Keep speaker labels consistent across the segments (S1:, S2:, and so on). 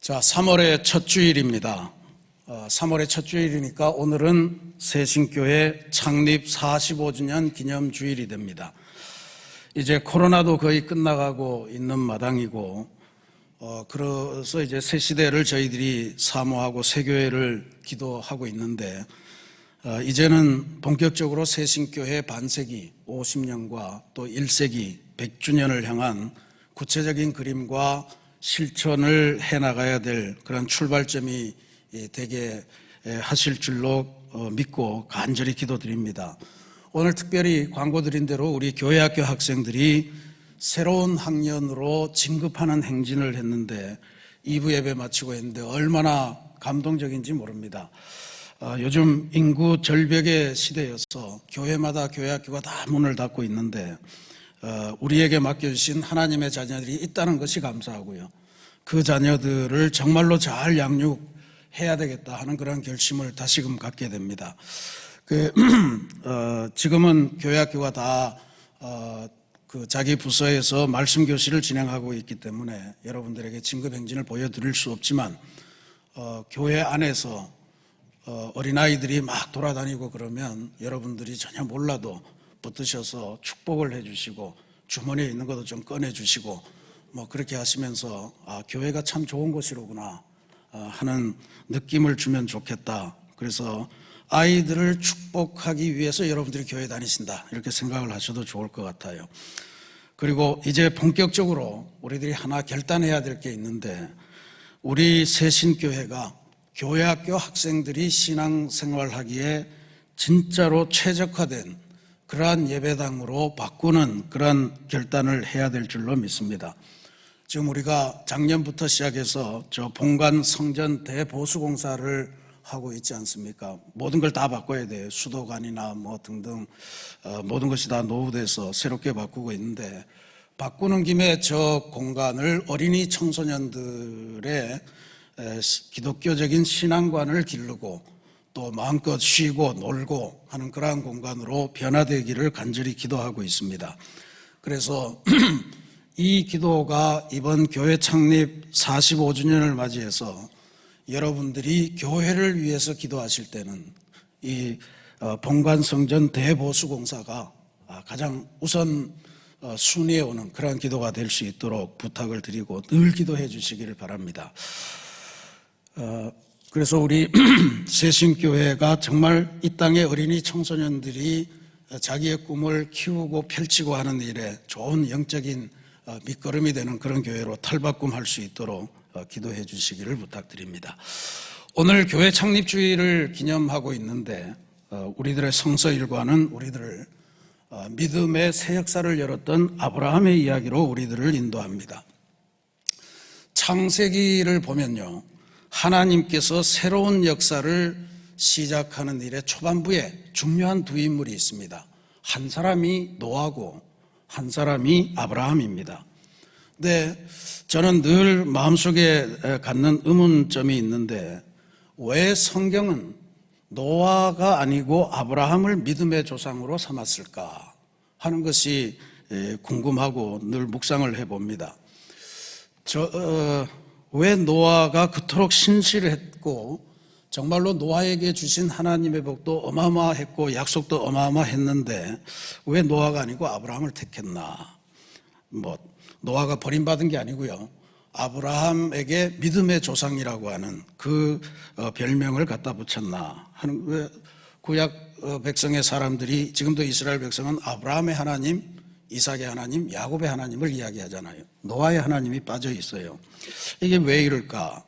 S1: 자, 3월의 첫 주일입니다. 어, 3월의 첫 주일이니까 오늘은 새신교회 창립 45주년 기념 주일이 됩니다. 이제 코로나도 거의 끝나가고 있는 마당이고, 어, 그래서 이제 새 시대를 저희들이 사모하고 새 교회를 기도하고 있는데, 어, 이제는 본격적으로 새신교회 반세기 50년과 또 1세기 100주년을 향한 구체적인 그림과 실천을 해 나가야 될 그런 출발점이 예, 되게 예, 하실 줄로 어, 믿고 간절히 기도드립니다. 오늘 특별히 광고 드린 대로 우리 교회학교 학생들이 새로운 학년으로 진급하는 행진을 했는데 2부 예배 마치고 했는데 얼마나 감동적인지 모릅니다. 어, 요즘 인구 절벽의 시대여서 교회마다 교회학교가 다 문을 닫고 있는데 어, 우리에게 맡겨주신 하나님의 자녀들이 있다는 것이 감사하고요. 그 자녀들을 정말로 잘 양육해야 되겠다 하는 그런 결심을 다시금 갖게 됩니다. 그, 어, 지금은 교회 학교가 다, 어, 그 자기 부서에서 말씀 교실을 진행하고 있기 때문에 여러분들에게 진급 행진을 보여드릴 수 없지만, 어, 교회 안에서 어, 어린아이들이 막 돌아다니고 그러면 여러분들이 전혀 몰라도 붙으셔서 축복을 해주시고 주머니에 있는 것도 좀 꺼내주시고 뭐 그렇게 하시면서 아, 교회가 참 좋은 곳이로구나 어, 하는 느낌을 주면 좋겠다. 그래서 아이들을 축복하기 위해서 여러분들이 교회 다니신다. 이렇게 생각을 하셔도 좋을 것 같아요. 그리고 이제 본격적으로 우리들이 하나 결단해야 될 게 있는데 우리 새신교회가 교회학교 학생들이 신앙생활하기에 진짜로 최적화된 그러한 예배당으로 바꾸는 그런 결단을 해야 될 줄로 믿습니다. 지금 우리가 작년부터 시작해서 저 본관 성전 대보수공사를 하고 있지 않습니까? 모든 걸 다 바꿔야 돼요. 수도관이나 뭐 등등 어, 모든 것이 다 노후돼서 새롭게 바꾸고 있는데 바꾸는 김에 저 공간을 어린이 청소년들의 기독교적인 신앙관을 기르고 또 마음껏 쉬고 놀고 하는 그러한 공간으로 변화되기를 간절히 기도하고 있습니다. 그래서 이 기도가 이번 교회 창립 45주년을 맞이해서 여러분들이 교회를 위해서 기도하실 때는 이 어, 본관 성전 대보수 공사가 아, 가장 우선 어, 순위에 오는 그러한 기도가 될 수 있도록 부탁을 드리고 늘 기도해 주시기를 바랍니다. 어, 그래서 우리 새신교회가 정말 이 땅의 어린이 청소년들이 자기의 꿈을 키우고 펼치고 하는 일에 좋은 영적인 어, 밑거름이 되는 그런 교회로 탈바꿈할 수 있도록 어, 기도해 주시기를 부탁드립니다. 오늘 교회 창립 주일을 기념하고 있는데 어, 우리들의 성서 일과는 우리들을 어, 믿음의 새 역사를 열었던 아브라함의 이야기로 우리들을 인도합니다. 창세기를 보면요. 하나님께서 새로운 역사를 시작하는 일의 초반부에 중요한 두 인물이 있습니다. 한 사람이 노아고 한 사람이 아브라함입니다. 근데 저는 늘 마음속에 갖는 의문점이 있는데 왜 성경은 노아가 아니고 아브라함을 믿음의 조상으로 삼았을까 하는 것이 에, 궁금하고 늘 묵상을 해봅니다. 저, 어, 왜 노아가 그토록 신실했고 정말로 노아에게 주신 하나님의 복도 어마어마했고 약속도 어마어마했는데 왜 노아가 아니고 아브라함을 택했나? 뭐 노아가 버림받은 게 아니고요. 아브라함에게 믿음의 조상이라고 하는 그 어, 별명을 갖다 붙였나 하는 왜 구약 어, 백성의 사람들이 지금도 이스라엘 백성은 아브라함의 하나님, 이삭의 하나님, 야곱의 하나님을 이야기하잖아요. 노아의 하나님이 빠져 있어요. 이게 왜 이럴까?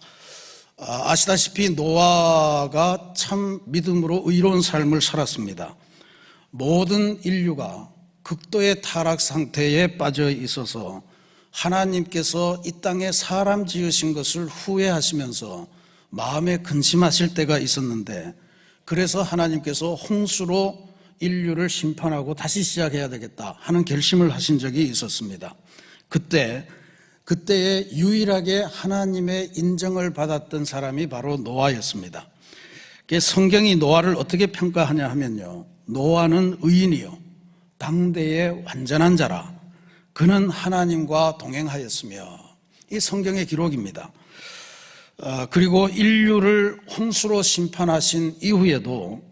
S1: 아, 아시다시피 노아가 참 믿음으로 의로운 삶을 살았습니다. 모든 인류가 극도의 타락 상태에 빠져 있어서 하나님께서 이 땅에 사람 지으신 것을 후회하시면서 마음에 근심하실 때가 있었는데 그래서 하나님께서 홍수로 인류를 심판하고 다시 시작해야 되겠다 하는 결심을 하신 적이 있었습니다. 그때 그때에 유일하게 하나님의 인정을 받았던 사람이 바로 노아였습니다. 성경이 노아를 어떻게 평가하냐 하면요. 노아는 의인이요. 당대의 완전한 자라. 그는 하나님과 동행하였으며 이 성경의 기록입니다. 어, 그리고 인류를 홍수로 심판하신 이후에도 어,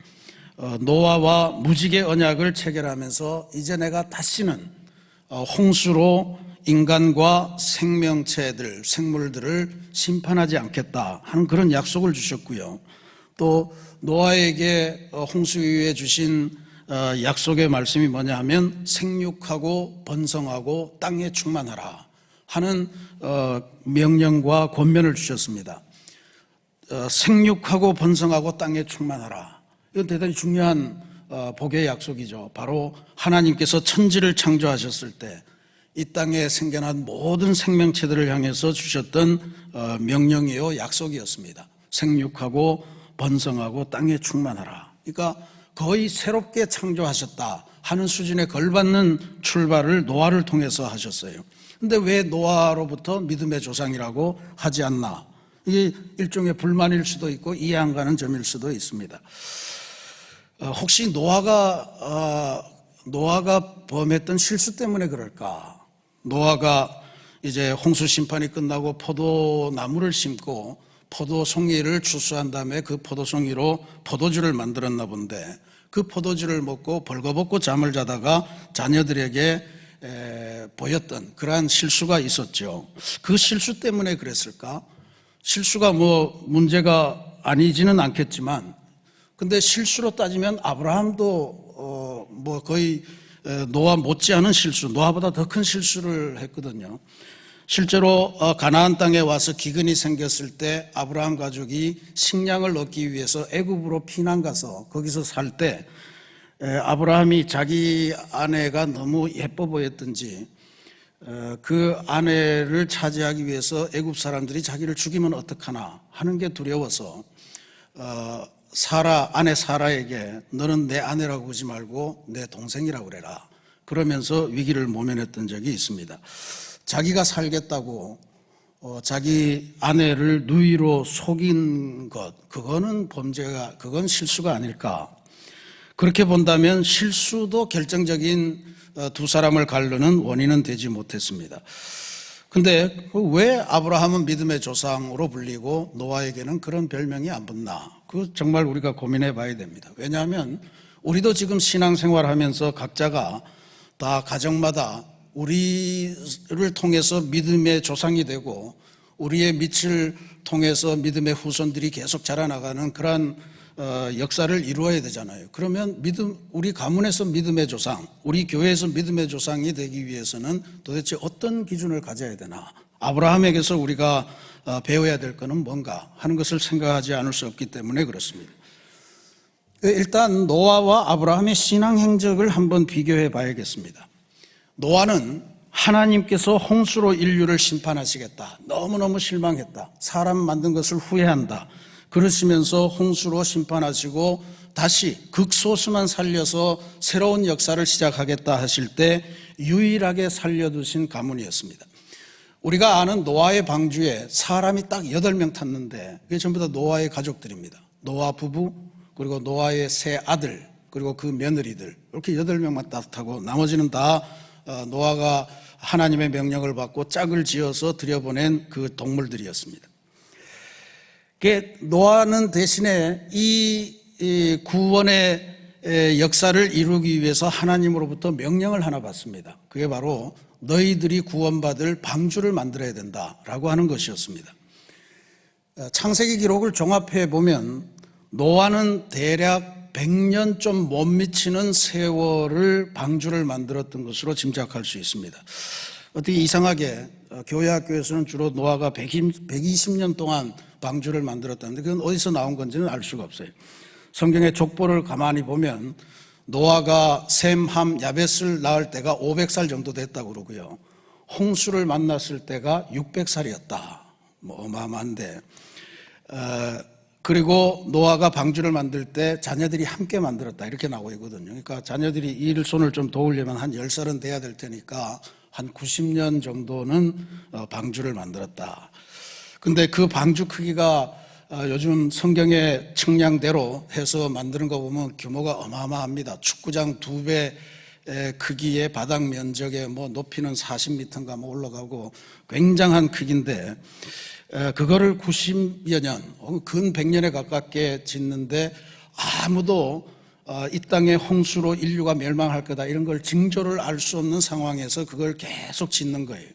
S1: 노아와 무지개 언약을 체결하면서 이제 내가 다시는 어, 홍수로 인간과 생명체들, 생물들을 심판하지 않겠다 하는 그런 약속을 주셨고요. 또 노아에게 어, 홍수 이후에 주신 어, 약속의 말씀이 뭐냐 하면 생육하고 번성하고 땅에 충만하라 하는 어, 명령과 권면을 주셨습니다. 어, 생육하고 번성하고 땅에 충만하라. 이건 대단히 중요한 어, 복의 약속이죠. 바로 하나님께서 천지를 창조하셨을 때 이 땅에 생겨난 모든 생명체들을 향해서 주셨던 어, 명령이요 약속이었습니다. 생육하고 번성하고 땅에 충만하라. 그러니까 거의 새롭게 창조하셨다 하는 수준에 걸받는 출발을 노아를 통해서 하셨어요. 근데 왜 노아로부터 믿음의 조상이라고 하지 않나? 이게 일종의 불만일 수도 있고 이해 안 가는 점일 수도 있습니다. 어, 혹시 노아가 어, 노아가 범했던 실수 때문에 그럴까? 노아가 이제 홍수 심판이 끝나고 포도나무를 심고 포도 송이를 추수한 다음에 그 포도 송이로 포도주를 만들었나 본데 그 포도주를 먹고 벌거벗고 잠을 자다가 자녀들에게 에, 보였던 그러한 실수가 있었죠. 그 실수 때문에 그랬을까? 실수가 뭐 문제가 아니지는 않겠지만 근데 실수로 따지면 아브라함도 어, 뭐 거의 에, 노아 못지않은 실수, 노아보다 더 큰 실수를 했거든요. 실제로 어, 가나안 땅에 와서 기근이 생겼을 때 아브라함 가족이 식량을 얻기 위해서 애굽으로 피난 가서 거기서 살 때 아브라함이 자기 아내가 너무 예뻐 보였던지 어, 그 아내를 차지하기 위해서 애굽 사람들이 자기를 죽이면 어떡하나 하는 게 두려워서 어, 사라 아내 사라에게 너는 내 아내라고 하지 말고 내 동생이라고 그래라 그러면서 위기를 모면했던 적이 있습니다. 자기가 살겠다고 어, 자기 아내를 누이로 속인 것 그거는 범죄가 그건 실수가 아닐까 그렇게 본다면 실수도 결정적인 어, 두 사람을 가르는 원인은 되지 못했습니다. 근데 왜 아브라함은 믿음의 조상으로 불리고 노아에게는 그런 별명이 안 붙나? 그 정말 우리가 고민해 봐야 됩니다. 왜냐하면 우리도 지금 신앙생활 하면서 각자가 다 가정마다 우리를 통해서 믿음의 조상이 되고 우리의 밑을 통해서 믿음의 후손들이 계속 자라나가는 그러한 어, 역사를 이루어야 되잖아요. 그러면 믿음, 우리 가문에서 믿음의 조상, 우리 교회에서 믿음의 조상이 되기 위해서는 도대체 어떤 기준을 가져야 되나? 아브라함에게서 우리가 어, 배워야 될 것은 뭔가 하는 것을 생각하지 않을 수 없기 때문에 그렇습니다. 일단 노아와 아브라함의 신앙 행적을 한번 비교해 봐야겠습니다. 노아는 하나님께서 홍수로 인류를 심판하시겠다. 너무너무 실망했다. 사람 만든 것을 후회한다. 그러시면서 홍수로 심판하시고 다시 극소수만 살려서 새로운 역사를 시작하겠다 하실 때 유일하게 살려두신 가문이었습니다. 우리가 아는 노아의 방주에 사람이 딱 8명 탔는데 그게 전부 다 노아의 가족들입니다. 노아 부부, 그리고 노아의 세 아들, 그리고 그 며느리들. 이렇게 8명만 따뜻하고 나머지는 다 어, 노아가 하나님의 명령을 받고 짝을 지어서 들여보낸 그 동물들이었습니다. 노아는 대신에 이 구원의 역사를 이루기 위해서 하나님으로부터 명령을 하나 받습니다. 그게 바로 너희들이 구원받을 방주를 만들어야 된다라고 하는 것이었습니다. 어, 창세기 기록을 종합해 보면 노아는 대략 100년 좀 못 미치는 세월을 방주를 만들었던 것으로 짐작할 수 있습니다. 어떻게 이상하게 어, 교회 학교에서는 주로 노아가 120, 년 동안 방주를 만들었다는데 그건 어디서 나온 건지는 알 수가 없어요. 성경의 족보를 가만히 보면 노아가 셈, 함, 야벳을 낳을 때가 500살 정도 됐다고 그러고요. 홍수를 만났을 때가 600살이었다. 뭐 어마어마한데. 어, 그리고 노아가 방주를 만들 때 자녀들이 함께 만들었다. 이렇게 나오고 있거든요. 그러니까 자녀들이 일 손을 좀 도우려면 한 10살은 돼야 될 테니까 한 90년 정도는 어, 방주를 만들었다. 근데 그 방주 크기가 어, 요즘 성경의 측량대로 해서 만드는 거 보면 규모가 어마어마합니다. 축구장 두배 에, 크기의 바닥 면적의 뭐 높이는 40m인가 뭐 올라가고 굉장한 크기인데 에, 그거를 90여 년, 근 100년에 가깝게 짓는데 아무도 어, 이 땅에 홍수로 인류가 멸망할 거다 이런 걸 징조를 알 수 없는 상황에서 그걸 계속 짓는 거예요.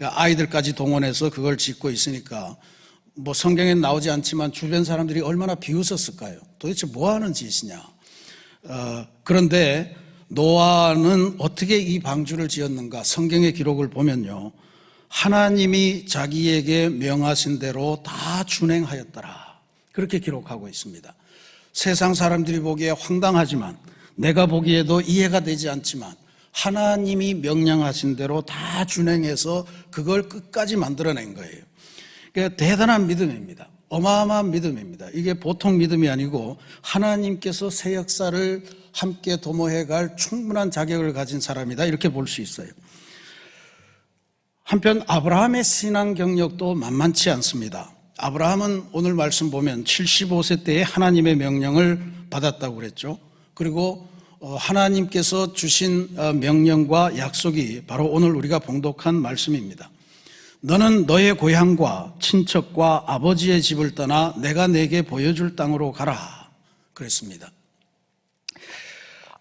S1: 아이들까지 동원해서 그걸 짓고 있으니까 뭐 성경에 나오지 않지만 주변 사람들이 얼마나 비웃었을까요? 도대체 뭐 하는 짓이냐? 어, 그런데 노아는 어떻게 이 방주를 지었는가? 성경의 기록을 보면요. 하나님이 자기에게 명하신 대로 다 준행하였더라. 그렇게 기록하고 있습니다. 세상 사람들이 보기에 황당하지만 내가 보기에도 이해가 되지 않지만 하나님이 명령하신 대로 다 준행해서 그걸 끝까지 만들어낸 거예요. 그러니까 대단한 믿음입니다. 어마어마한 믿음입니다. 이게 보통 믿음이 아니고 하나님께서 새 역사를 함께 도모해 갈 충분한 자격을 가진 사람이다. 이렇게 볼 수 있어요. 한편 아브라함의 신앙 경력도 만만치 않습니다. 아브라함은 오늘 말씀 보면 75세 때에 하나님의 명령을 받았다고 그랬죠. 그리고 어, 하나님께서 주신 어, 명령과 약속이 바로 오늘 우리가 봉독한 말씀입니다. 너는 너의 고향과 친척과 아버지의 집을 떠나 내가 내게 보여줄 땅으로 가라. 그랬습니다.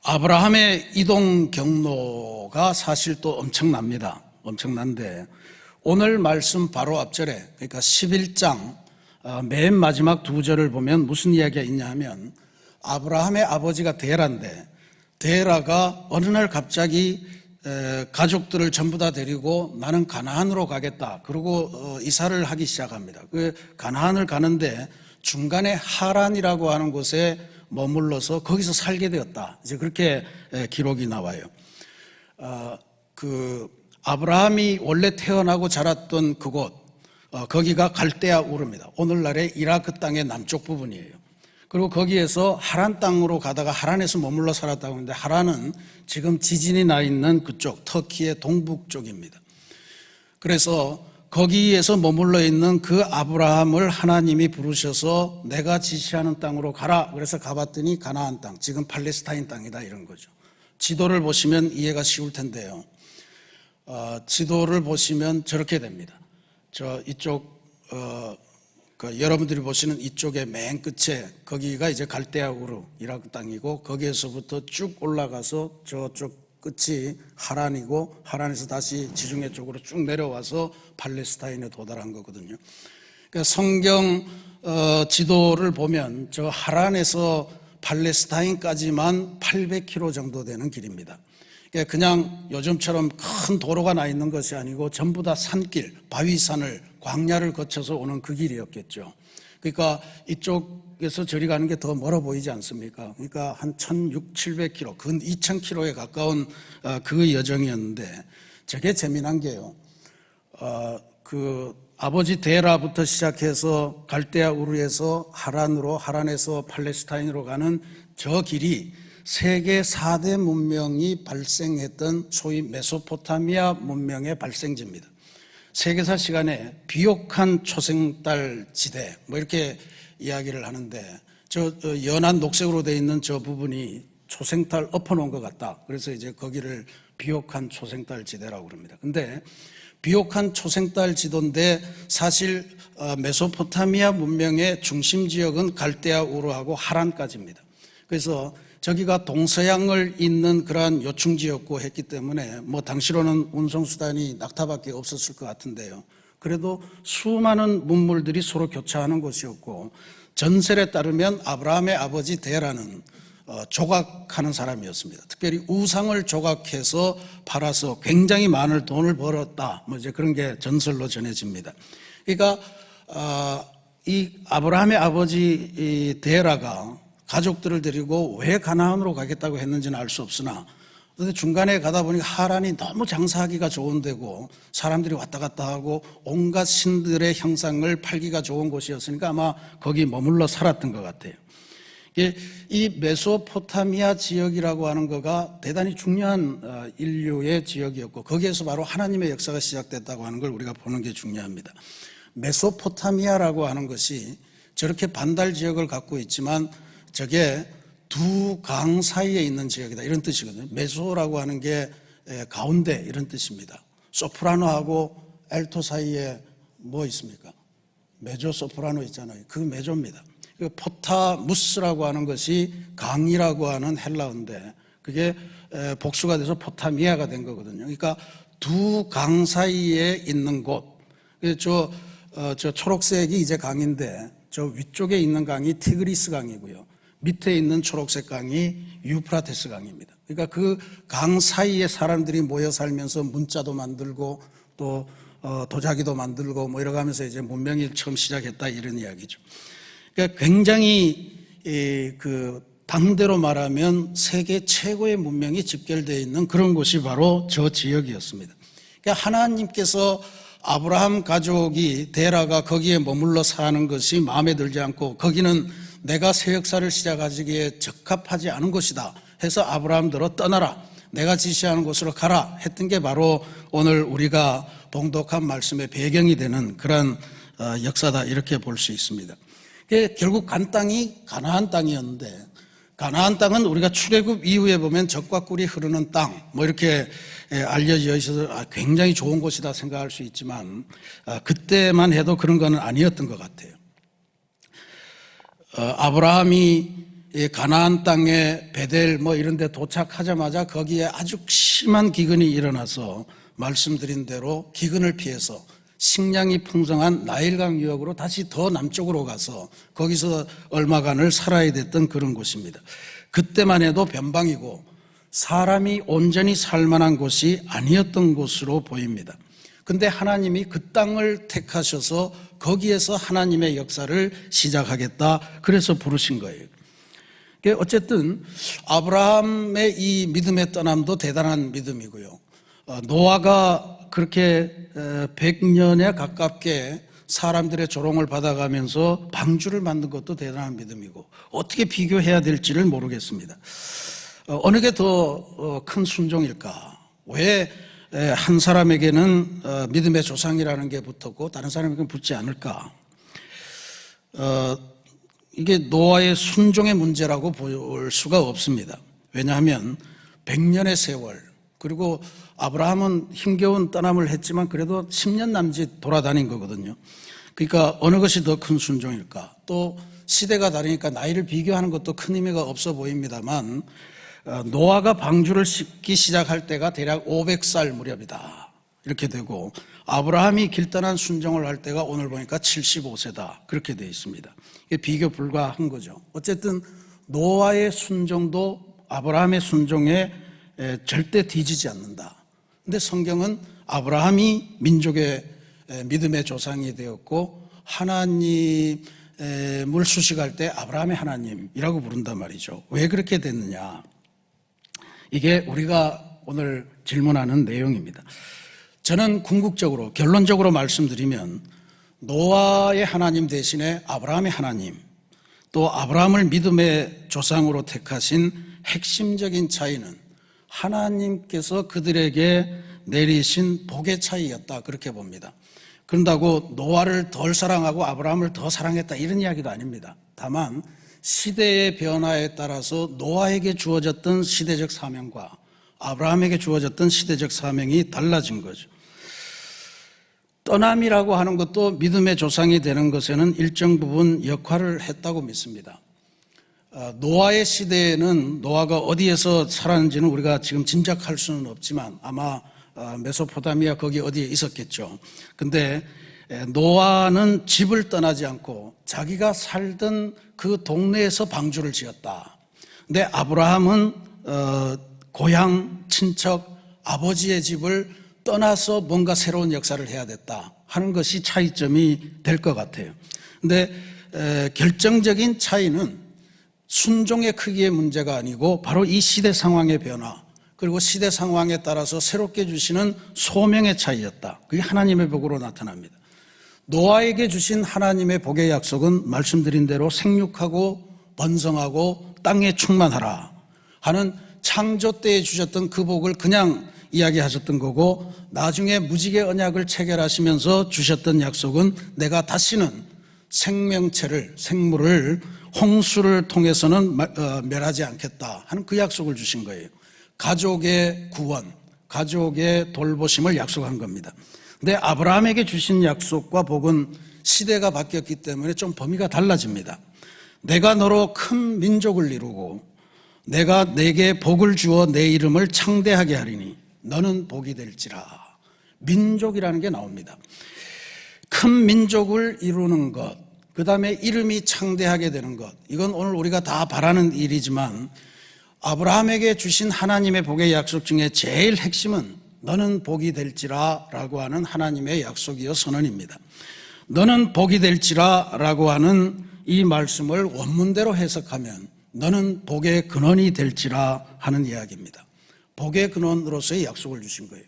S1: 아브라함의 이동 경로가 사실 또 엄청납니다. 엄청난데 오늘 말씀 바로 앞절에 그러니까 11장 어, 맨 마지막 두 절을 보면 무슨 이야기가 있냐 하면 아브라함의 아버지가 데라인데 데라가 어느 날 갑자기 에, 가족들을 전부 다 데리고 나는 가나안으로 가겠다. 그리고 어, 이사를 하기 시작합니다. 그 가나안을 가는데 중간에 하란이라고 하는 곳에 머물러서 거기서 살게 되었다. 이제 그렇게 에, 기록이 나와요. 어, 그 아브라함이 원래 태어나고 자랐던 그곳 어, 거기가 갈대아 우르입니다. 오늘날의 이라크 땅의 남쪽 부분이에요. 그리고 거기에서 하란 땅으로 가다가 하란에서 머물러 살았다고 하는데 하란은 지금 지진이 나 있는 그쪽 터키의 동북쪽입니다. 그래서 거기에서 머물러 있는 그 아브라함을 하나님이 부르셔서 내가 지시하는 땅으로 가라. 그래서 가봤더니 가나안 땅, 지금 팔레스타인 땅이다 이런 거죠. 지도를 보시면 이해가 쉬울 텐데요. 어, 지도를 보시면 저렇게 됩니다. 저 이쪽 어, 그 여러분들이 보시는 이쪽에 맨 끝에 거기가 이제 갈대아우르 이라크 땅이고 거기에서부터 쭉 올라가서 저쪽 끝이 하란이고 하란에서 다시 지중해 쪽으로 쭉 내려와서 팔레스타인에 도달한 거거든요. 그러니까 성경 어, 지도를 보면 저 하란에서 팔레스타인까지만 800km 정도 되는 길입니다. 그러니까 그냥 요즘처럼 큰 도로가 나 있는 것이 아니고 전부 다 산길, 바위산을 광야를 거쳐서 오는 그 길이었겠죠. 그러니까 이쪽에서 저리 가는 게 더 멀어 보이지 않습니까? 그러니까 한 1,600, 700km, 근 2,000km에 가까운 어, 그 여정이었는데 저게 재미난 게요. 어, 그 아버지 데라부터 시작해서 갈대아 우르에서 하란으로 하란에서 팔레스타인으로 가는 저 길이 세계 4대 문명이 발생했던 소위 메소포타미아 문명의 발생지입니다. 세계사 시간에 비옥한 초생달 지대 뭐 이렇게 이야기를 하는데 저 연한 녹색으로 되어 있는 저 부분이 초생달 엎어놓은 것 같다. 그래서 이제 거기를 비옥한 초생달 지대라고 그럽니다. 근데 비옥한 초생달 지도인데 사실 어, 메소포타미아 문명의 중심 지역은 갈대아 우르하고 하란까지입니다. 그래서 저기가 동서양을 잇는 그러한 요충지였고 했기 때문에 뭐 당시로는 운송수단이 낙타밖에 없었을 것 같은데요. 그래도 수많은 문물들이 서로 교차하는 곳이었고 전설에 따르면 아브라함의 아버지 데라는 어, 조각하는 사람이었습니다. 특별히 우상을 조각해서 팔아서 굉장히 많은 돈을 벌었다. 뭐 이제 그런 게 전설로 전해집니다. 그러니까 어, 이 아브라함의 아버지 이 데라가 가족들을 데리고 왜 가나안으로 가겠다고 했는지는 알 수 없으나 근데 중간에 가다 보니까 하란이 너무 장사하기가 좋은 데고 사람들이 왔다 갔다 하고 온갖 신들의 형상을 팔기가 좋은 곳이었으니까 아마 거기 머물러 살았던 것 같아요. 이 메소포타미아 지역이라고 하는 거가 대단히 중요한 어, 인류의 지역이었고 거기에서 바로 하나님의 역사가 시작됐다고 하는 걸 우리가 보는 게 중요합니다. 메소포타미아라고 하는 것이 저렇게 반달 지역을 갖고 있지만 저게 두 강 사이에 있는 지역이다 이런 뜻이거든요. 메소라고 하는 게 에, 가운데 이런 뜻입니다. 소프라노하고 엘토 사이에 뭐 있습니까? 메조 소프라노 있잖아요. 그 메조입니다. 그 포타무스라고 하는 것이 강이라고 하는 헬라어인데 그게 에, 복수가 돼서 포타미아가 된 거거든요. 그러니까 두 강 사이에 있는 곳. 그래서 저, 어, 저 초록색이 이제 강인데 저 위쪽에 있는 강이 티그리스 강이고요. 밑에 있는 초록색 강이 유프라테스 강입니다. 그러니까 그 강 사이에 사람들이 모여 살면서 문자도 만들고 또 어, 도자기도 만들고 뭐 이러가면서 이제 문명이 처음 시작했다 이런 이야기죠. 그러니까 굉장히 이, 그 당대로 말하면 세계 최고의 문명이 집결되어 있는 그런 곳이 바로 저 지역이었습니다. 그러니까 하나님께서 아브라함 가족이 데라가 거기에 머물러 사는 것이 마음에 들지 않고 거기는 내가 새 역사를 시작하기에 적합하지 않은 곳이다 해서 아브라함들로 떠나라 내가 지시하는 곳으로 가라 했던 게 바로 오늘 우리가 봉독한 말씀의 배경이 되는 그런 어, 역사다 이렇게 볼 수 있습니다. 결국 간 땅이 가나안 땅이었는데 가나안 땅은 우리가 출애굽 이후에 보면 적과 꿀이 흐르는 땅 뭐 이렇게 예, 알려져 있어서 아, 굉장히 좋은 곳이다 생각할 수 있지만 아, 그때만 해도 그런 거는 아니었던 것 같아요. 어, 아브라함이 이 가나안 땅에 베델 뭐 이런 데 도착하자마자 거기에 아주 심한 기근이 일어나서 말씀드린 대로 기근을 피해서 식량이 풍성한 나일강 유역으로 다시 더 남쪽으로 가서 거기서 얼마간을 살아야 됐던 그런 곳입니다. 그때만 해도 변방이고 사람이 온전히 살 만한 곳이 아니었던 곳으로 보입니다. 근데 하나님이 그 땅을 택하셔서 거기에서 하나님의 역사를 시작하겠다. 그래서 부르신 거예요. 어쨌든 아브라함의 이 믿음의 떠남도 대단한 믿음이고요. 어, 노아가 그렇게 100년에 가깝게 사람들의 조롱을 받아가면서 방주를 만든 것도 대단한 믿음이고 어떻게 비교해야 될지를 모르겠습니다. 어, 어느 게 더 큰 순종일까? 왜 한 사람에게는 어, 믿음의 조상이라는 게 붙었고 다른 사람에게는 붙지 않을까? 어, 이게 노아의 순종의 문제라고 볼 수가 없습니다. 왜냐하면 100년의 세월 그리고 아브라함은 힘겨운 떠남을 했지만 그래도 10년 남짓 돌아다닌 거거든요. 그러니까 어느 것이 더 큰 순종일까? 또 시대가 다르니까 나이를 비교하는 것도 큰 의미가 없어 보입니다만 어, 노아가 방주를 씻기 시작할 때가 대략 500살 무렵이다. 이렇게 되고 아브라함이 길떠난 순종을 할 때가 오늘 보니까 75세다. 그렇게 되어 있습니다. 이게 비교 불가한 거죠. 어쨌든 노아의 순종도 아브라함의 순종에 절대 뒤지지 않는다. 근데 성경은 아브라함이 민족의 믿음의 조상이 되었고 하나님을 수식할 때 아브라함의 하나님이라고 부른단 말이죠. 왜 그렇게 됐느냐? 이게 우리가 오늘 질문하는 내용입니다. 저는 궁극적으로 결론적으로 말씀드리면 노아의 하나님 대신에 아브라함의 하나님 또 아브라함을 믿음의 조상으로 택하신 핵심적인 차이는 하나님께서 그들에게 내리신 복의 차이였다 그렇게 봅니다. 그런다고 노아를 덜 사랑하고 아브라함을 더 사랑했다 이런 이야기도 아닙니다. 다만 시대의 변화에 따라서 노아에게 주어졌던 시대적 사명과 아브라함에게 주어졌던 시대적 사명이 달라진 거죠. 떠남이라고 하는 것도 믿음의 조상이 되는 것에는 일정 부분 역할을 했다고 믿습니다. 어, 노아의 시대에는 노아가 어디에서 살았는지는 우리가 지금 짐작할 수는 없지만 아마 어, 메소포타미아 거기 어디에 있었겠죠. 근데 노아는 집을 떠나지 않고 자기가 살던 그 동네에서 방주를 지었다. 근데 아브라함은 어, 고향 친척 아버지의 집을 떠나서 뭔가 새로운 역사를 해야 됐다 하는 것이 차이점이 될 것 같아요. 근데 에, 결정적인 차이는 순종의 크기의 문제가 아니고 바로 이 시대 상황의 변화 그리고 시대 상황에 따라서 새롭게 주시는 소명의 차이였다. 그게 하나님의 복으로 나타납니다. 노아에게 주신 하나님의 복의 약속은 말씀드린 대로 생육하고 번성하고 땅에 충만하라 하는 창조 때에 주셨던 그 복을 그냥 이야기하셨던 거고 나중에 무지개 언약을 체결하시면서 주셨던 약속은 내가 다시는 생명체를 생물을 홍수를 통해서는 마- 어, 멸하지 않겠다 하는 그 약속을 주신 거예요. 가족의 구원, 가족의 돌보심을 약속한 겁니다. 근데 아브라함에게 주신 약속과 복은 시대가 바뀌었기 때문에 좀 범위가 달라집니다. 내가 너로 큰 민족을 이루고 내가 내게 복을 주어 내 이름을 창대하게 하리니 너는 복이 될지라. 민족이라는 게 나옵니다. 큰 민족을 이루는 것, 그 다음에 이름이 창대하게 되는 것, 이건 오늘 우리가 다 바라는 일이지만 아브라함에게 주신 하나님의 복의 약속 중에 제일 핵심은 너는 복이 될지라 라고 하는 하나님의 약속이요 선언입니다. 너는 복이 될지라 라고 하는 이 말씀을 원문대로 해석하면 너는 복의 근원이 될지라 하는 이야기입니다. 복의 근원으로서의 약속을 주신 거예요.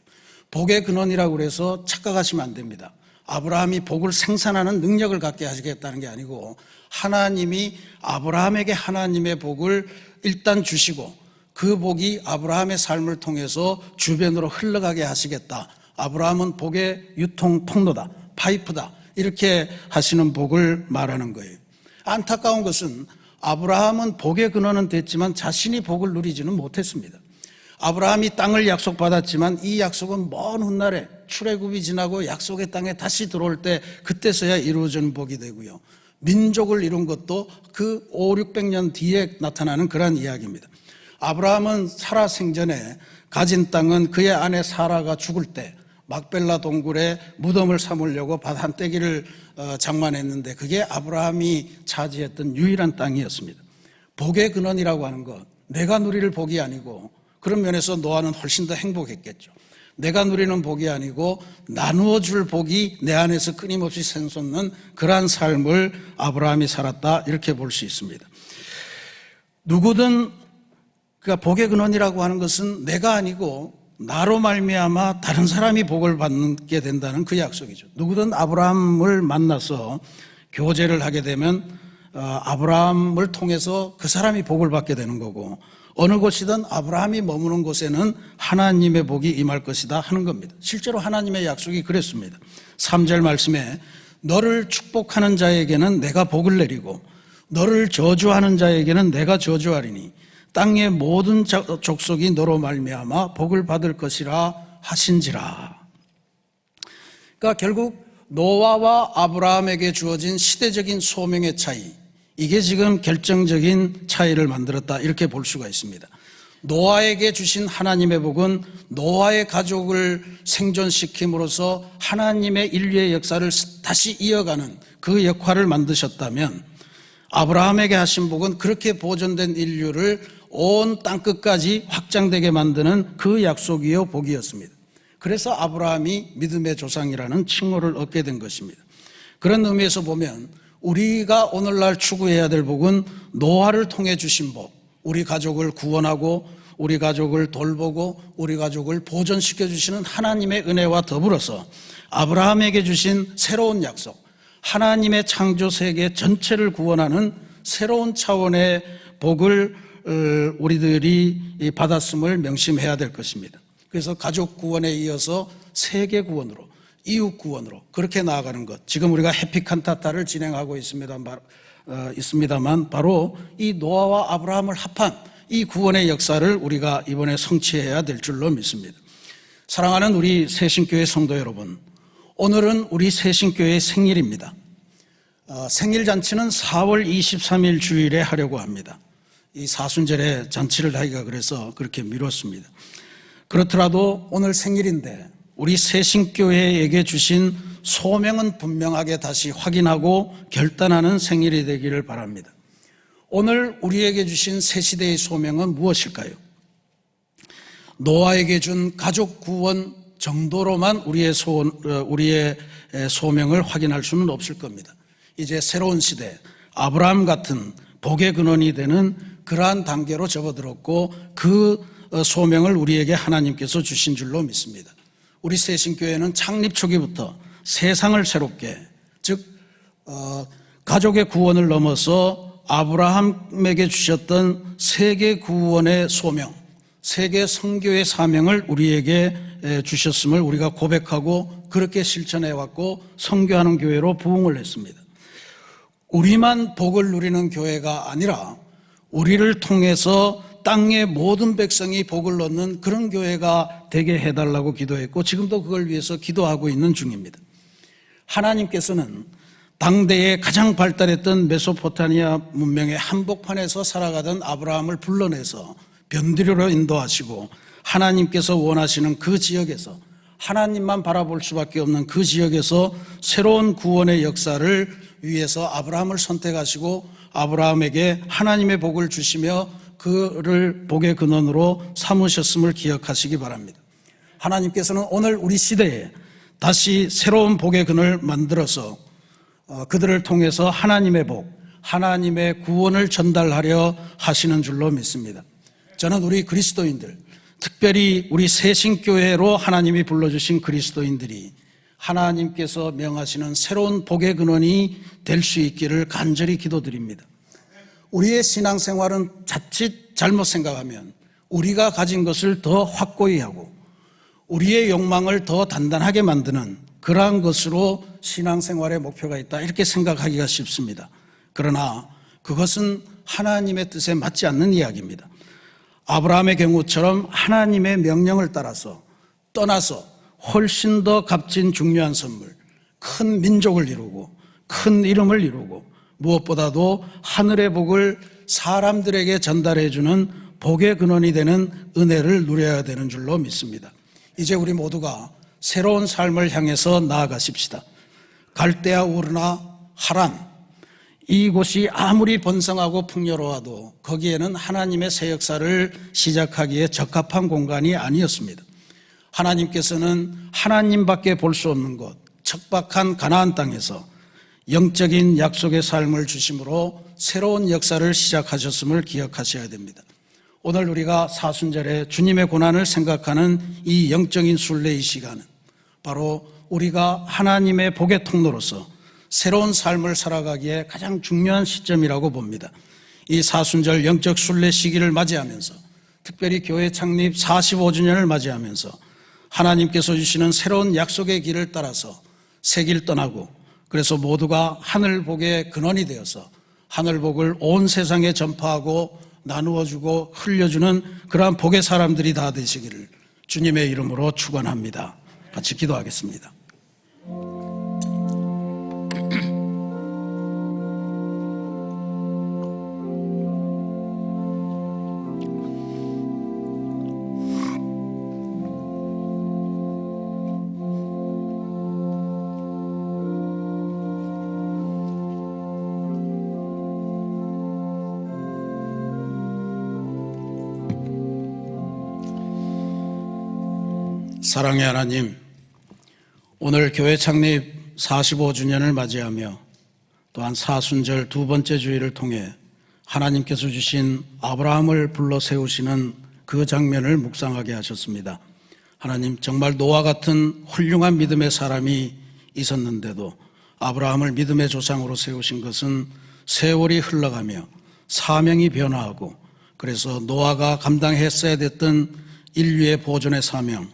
S1: 복의 근원이라고 그래서 착각하시면 안 됩니다. 아브라함이 복을 생산하는 능력을 갖게 하시겠다는 게 아니고 하나님이 아브라함에게 하나님의 복을 일단 주시고 그 복이 아브라함의 삶을 통해서 주변으로 흘러가게 하시겠다. 아브라함은 복의 유통 통로다. 파이프다. 이렇게 하시는 복을 말하는 거예요. 안타까운 것은 아브라함은 복의 근원은 됐지만 자신이 복을 누리지는 못했습니다. 아브라함이 땅을 약속받았지만 이 약속은 먼 훗날에 출애굽이 지나고 약속의 땅에 다시 들어올 때 그때서야 이루어지는 복이 되고요. 민족을 이룬 것도 그 5, 600년 뒤에 나타나는 그런 이야기입니다. 아브라함은 사라 생전에 가진 땅은 그의 아내 사라가 죽을 때 막벨라 동굴에 무덤을 삼으려고 밭 한 떼기를 어, 장만했는데 그게 아브라함이 차지했던 유일한 땅이었습니다. 복의 근원이라고 하는 것, 내가 누릴 복이 아니고 그런 면에서 노아는 훨씬 더 행복했겠죠. 내가 누리는 복이 아니고 나누어 줄 복이 내 안에서 끊임없이 샘솟는 그러한 삶을 아브라함이 살았다 이렇게 볼 수 있습니다. 누구든 그러니까 복의 근원이라고 하는 것은 내가 아니고 나로 말미암아 다른 사람이 복을 받게 된다는 그 약속이죠. 누구든 아브라함을 만나서 교제를 하게 되면 어, 아브라함을 통해서 그 사람이 복을 받게 되는 거고 어느 곳이든 아브라함이 머무는 곳에는 하나님의 복이 임할 것이다 하는 겁니다. 실제로 하나님의 약속이 그랬습니다. 3절 말씀에 너를 축복하는 자에게는 내가 복을 내리고 너를 저주하는 자에게는 내가 저주하리니 땅의 모든 자- 족속이 너로 말미암아 복을 받을 것이라 하신지라. 그러니까 결국 노아와 아브라함에게 주어진 시대적인 소명의 차이, 이게 지금 결정적인 차이를 만들었다 이렇게 볼 수가 있습니다. 노아에게 주신 하나님의 복은 노아의 가족을 생존시킴으로써 하나님의 인류의 역사를 다시 이어가는 그 역할을 만드셨다면 아브라함에게 하신 복은 그렇게 보존된 인류를 온 땅끝까지 확장되게 만드는 그 약속이요 복이었습니다. 그래서 아브라함이 믿음의 조상이라는 칭호를 얻게 된 것입니다. 그런 의미에서 보면 우리가 오늘날 추구해야 될 복은 노아를 통해 주신 복, 우리 가족을 구원하고 우리 가족을 돌보고 우리 가족을 보존시켜 주시는 하나님의 은혜와 더불어서 아브라함에게 주신 새로운 약속, 하나님의 창조 세계 전체를 구원하는 새로운 차원의 복을 어, 우리들이 받았음을 명심해야 될 것입니다. 그래서 가족 구원에 이어서 세계 구원으로 이웃 구원으로 그렇게 나아가는 것. 지금 우리가 해피칸타타를 진행하고 있습니다. 어, 있습니다만 바로 이 노아와 아브라함을 합한 이 구원의 역사를 우리가 이번에 성취해야 될 줄로 믿습니다. 사랑하는 우리 새신교회 성도 여러분, 오늘은 우리 새신교회의 생일입니다. 어, 생일 잔치는 4월 23일 주일에 하려고 합니다. 이 사순절에 잔치를 하기가 그래서 그렇게 미뤘습니다. 그렇더라도 오늘 생일인데 우리 새신교회에게 주신 소명은 분명하게 다시 확인하고 결단하는 생일이 되기를 바랍니다. 오늘 우리에게 주신 새 시대의 소명은 무엇일까요? 노아에게 준 가족 구원 정도로만 우리의 소, 어, 우리의 소명을 확인할 수는 없을 겁니다. 이제 새로운 시대, 아브라함 같은 복의 근원이 되는 그러한 단계로 접어들었고 그 어, 소명을 우리에게 하나님께서 주신 줄로 믿습니다. 우리 새신교회는 창립 초기부터 세상을 새롭게, 즉, 어, 가족의 구원을 넘어서 아브라함에게 주셨던 세계 구원의 소명, 세계 선교의 사명을 우리에게 에, 주셨음을 우리가 고백하고 그렇게 실천해 왔고 선교하는 교회로 부흥을 했습니다. 우리만 복을 누리는 교회가 아니라 우리를 통해서 땅의 모든 백성이 복을 얻는 그런 교회가 되게 해달라고 기도했고 지금도 그걸 위해서 기도하고 있는 중입니다. 하나님께서는 당대에 가장 발달했던 메소포타미아 문명의 한복판에서 살아가던 아브라함을 불러내서 변두리로 인도하시고 하나님께서 원하시는 그 지역에서 하나님만 바라볼 수밖에 없는 그 지역에서 새로운 구원의 역사를 위해서 아브라함을 선택하시고 아브라함에게 하나님의 복을 주시며 그를 복의 근원으로 삼으셨음을 기억하시기 바랍니다. 하나님께서는 오늘 우리 시대에 다시 새로운 복의 근을 만들어서 어, 그들을 통해서 하나님의 복, 하나님의 구원을 전달하려 하시는 줄로 믿습니다. 저는 우리 그리스도인들, 특별히 우리 새신교회로 하나님이 불러주신 그리스도인들이 하나님께서 명하시는 새로운 복의 근원이 될 수 있기를 간절히 기도드립니다. 우리의 신앙생활은 자칫 잘못 생각하면 우리가 가진 것을 더 확고히 하고 우리의 욕망을 더 단단하게 만드는 그러한 것으로 신앙생활의 목표가 있다 이렇게 생각하기가 쉽습니다. 그러나 그것은 하나님의 뜻에 맞지 않는 이야기입니다. 아브라함의 경우처럼 하나님의 명령을 따라서 떠나서 훨씬 더 값진 중요한 선물, 큰 민족을 이루고 큰 이름을 이루고 무엇보다도 하늘의 복을 사람들에게 전달해 주는 복의 근원이 되는 은혜를 누려야 되는 줄로 믿습니다. 이제 우리 모두가 새로운 삶을 향해서 나아가십시다. 갈대아 우르나 하란 이곳이 아무리 번성하고 풍요로워도 거기에는 하나님의 새 역사를 시작하기에 적합한 공간이 아니었습니다. 하나님께서는 하나님밖에 볼 수 없는 곳, 척박한 가나안 땅에서 영적인 약속의 삶을 주심으로 새로운 역사를 시작하셨음을 기억하셔야 됩니다. 오늘 우리가 사순절에 주님의 고난을 생각하는 이 영적인 순례 이 시간은 바로 우리가 하나님의 복의 통로로서 새로운 삶을 살아가기에 가장 중요한 시점이라고 봅니다. 이 사순절 영적 순례 시기를 맞이하면서 특별히 교회 창립 45주년을 맞이하면서 하나님께서 주시는 새로운 약속의 길을 따라서 새길 떠나고 그래서 모두가 하늘 복의 근원이 되어서 하늘 복을 온 세상에 전파하고 나누어 주고 흘려주는 그러한 복의 사람들이 다 되시기를 주님의 이름으로 축원합니다. 같이 기도하겠습니다. 사랑의 하나님, 오늘 교회 창립 45주년을 맞이하며 또한 사순절 두 번째 주일을 통해 하나님께서 주신 아브라함을 불러 세우시는 그 장면을 묵상하게 하셨습니다. 하나님, 정말 노아 같은 훌륭한 믿음의 사람이 있었는데도 아브라함을 믿음의 조상으로 세우신 것은 세월이 흘러가며 사명이 변화하고 그래서 노아가 감당했어야 됐던 인류의 보존의 사명,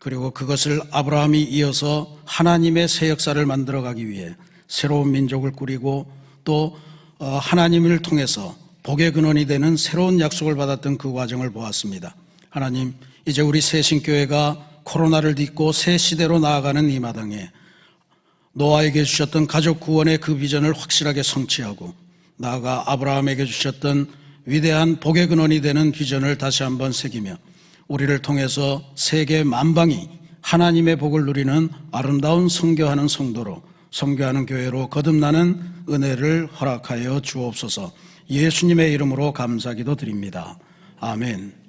S1: 그리고 그것을 아브라함이 이어서 하나님의 새 역사를 만들어가기 위해 새로운 민족을 꾸리고 또 어, 하나님을 통해서 복의 근원이 되는 새로운 약속을 받았던 그 과정을 보았습니다. 하나님, 이제 우리 새신교회가 코로나를 딛고 새 시대로 나아가는 이 마당에 노아에게 주셨던 가족 구원의 그 비전을 확실하게 성취하고 나아가 아브라함에게 주셨던 위대한 복의 근원이 되는 비전을 다시 한번 새기며 우리를 통해서 세계 만방이 하나님의 복을 누리는 아름다운 성교하는 성도로 성교하는 교회로 거듭나는 은혜를 허락하여 주옵소서 예수님의 이름으로 감사기도 드립니다. 아멘.